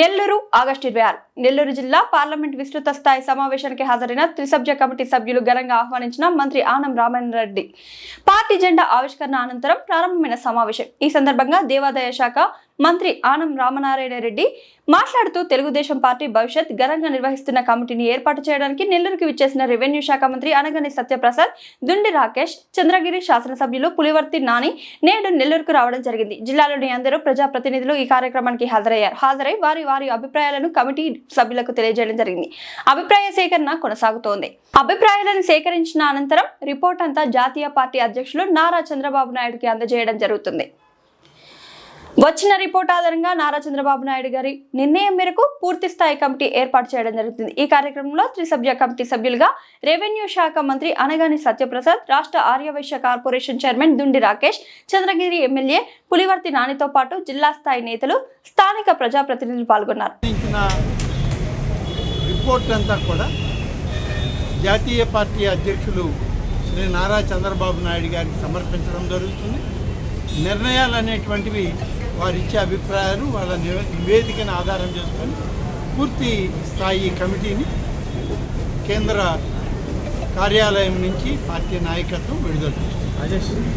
Nellore August ఇరవై ఆరు. నెల్లూరు జిల్లా పార్లమెంట్ విస్తృత స్థాయి సమావేశానికి హాజరైన త్రిసభ్య కమిటీ సభ్యులు ఘనంగా ఆహ్వానించిన మంత్రి ఆనం రామచంద్ర రెడ్డి. పార్టీ జెండా ఆవిష్కరణ అనంతరం ప్రారంభమైన సమావేశం. ఈ సందర్భంగా దేవాదాయ శాఖ మంత్రి ఆనం రామనారాయణ రెడ్డి మాట్లాడుతూ తెలుగుదేశం పార్టీ భవిష్యత్ ఘనంగా నిర్వహిస్తున్న కమిటీని ఏర్పాటు చేయడానికి నెల్లూరుకి విచ్చేసిన రెవెన్యూ శాఖ మంత్రి అనగని సత్యప్రసాద్ దుండి రాకేష్ చంద్రగిరి శాసనసభ్యులు పులివర్తి నాని నేడు నెల్లూరుకు రావడం జరిగింది. జిల్లాలోని అందరూ ప్రజాప్రతినిధులు ఈ కార్యక్రమానికి హాజరయ్యారు. హాజరై వారి వారి అభిప్రాయాలను కమిటీ సభ్యులకు తెలియజేయడం జరిగింది. అభిప్రాయ సేకరణ కొనసాగుతోంది. అభిప్రాయాలను సేకరించిన అనంతరం రిపోర్ట్ అంతా జాతీయ పార్టీ అధ్యక్షులు నారా చంద్రబాబు నాయుడుకి అందజేయడం జరుగుతుంది. వచ్చిన రిపోర్ట్ ఆధారంగా నారా చంద్రబాబు నాయుడు గారి నిర్ణయం మేరకు పూర్తి స్థాయి కమిటీ ఏర్పాటు చేయడం జరుగుతుంది. ఈ కార్యక్రమంలో త్రిసభ్య కమిటీ సభ్యులుగా రెవెన్యూ శాఖ మంత్రి అనగాని సత్యప్రసాద్ రాష్ట్ర Aryavaishya corporation chairman Dundi Rakesh Chandragiri MLA Pulivarthi నానితో పాటు జిల్లా స్థాయి నేతలు స్థానిక ప్రజాప్రతినిధులు పాల్గొన్నారు. రిపోర్ట్ అంతా కూడా జాతీయ పార్టీ అధ్యక్షులు శ్రీ నారా చంద్రబాబు నాయుడు గారికి సమర్పించడం జరుగుతుంది. నిర్ణయాలు అనేటువంటివి వారు ఇచ్చే అభిప్రాయాలు వాళ్ళ నివే- నివేదికను ఆధారం చేసుకొని పూర్తి స్థాయి కమిటీని కేంద్ర కార్యాలయం నుంచి పార్టీ నాయకత్వం విడుదల చేస్తుంది.